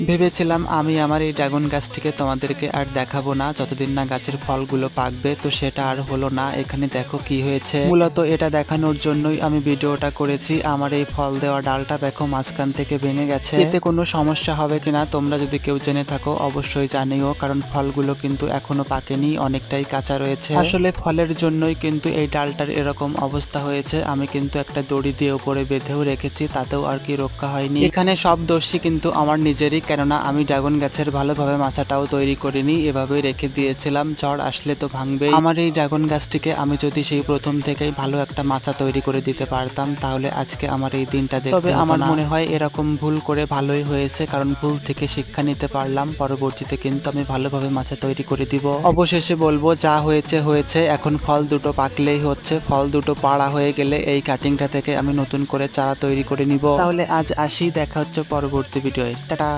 ভেবেছিলাম আমি আমার এই ড্রাগন গাছটিকে তোমাদেরকে আর দেখাবো না। যতদিন না গাছের ফলগুলো পাকবে, তো সেটা আর হলো না। এখানে দেখো কি হয়েছে। মূলত এটা দেখানোর জন্যই আমি ভিডিওটা করেছি। আমার এই ফল দেওয়া ডালটা দেখো মাঝখান থেকে ভেঙে গেছে। এতে কোনো সমস্যা হবে কিনা তোমরা যদি কেউ জেনে থাকো, অবশ্যই জানিও, কারণ ফলগুলো কিন্তু এখনও পাকেনি, অনেকটাই কাঁচা রয়েছে। আসলে ফলের জন্যই কিন্তু এই ডালটার এরকম অবস্থা হয়েছে। আমি কিন্তু একটা দড়ি দিয়ে উপরে বেঁধেও রেখেছি, তাতেও আর কি রক্ষা হয়নি। এখানে সব দোষী কিন্তু আমার নিজেরই কেননা আমি ড্রাগন গাছের ভালোভাবে মাচাটাও তৈরি করিনি এভাবেই রেখে দিয়েছিলাম ঝড় আসলে তো ভাঙবে আমার এই ড্রাগন গাছটিকে আমি যদি সেই প্রথম থেকেই ভালো একটা মাচা তৈরি করে দিতে পারতাম তাহলে আজকে আমার এই দিনটা দেখতে তবে আমার মনে হয় এরকম ভুল করে ভালোই হয়েছে কারণ ভুল থেকে শিক্ষা নিতে পারলাম পরবর্তীতে কিন্তু আমি ভালোভাবে মাচা তৈরি করে দিব। অবশেষে বলব যা হয়েছে হয়েছে এখন ফল দুটো পাকলেই হচ্ছে ফল দুটো পাড়া হয়ে গেলে এই কাটিংটা থেকে আমি নতুন করে চারা তৈরি করে নিব। তাহলে আজ আসি দেখা হচ্ছে পরবর্তী ভিডিওয়ে টাটা!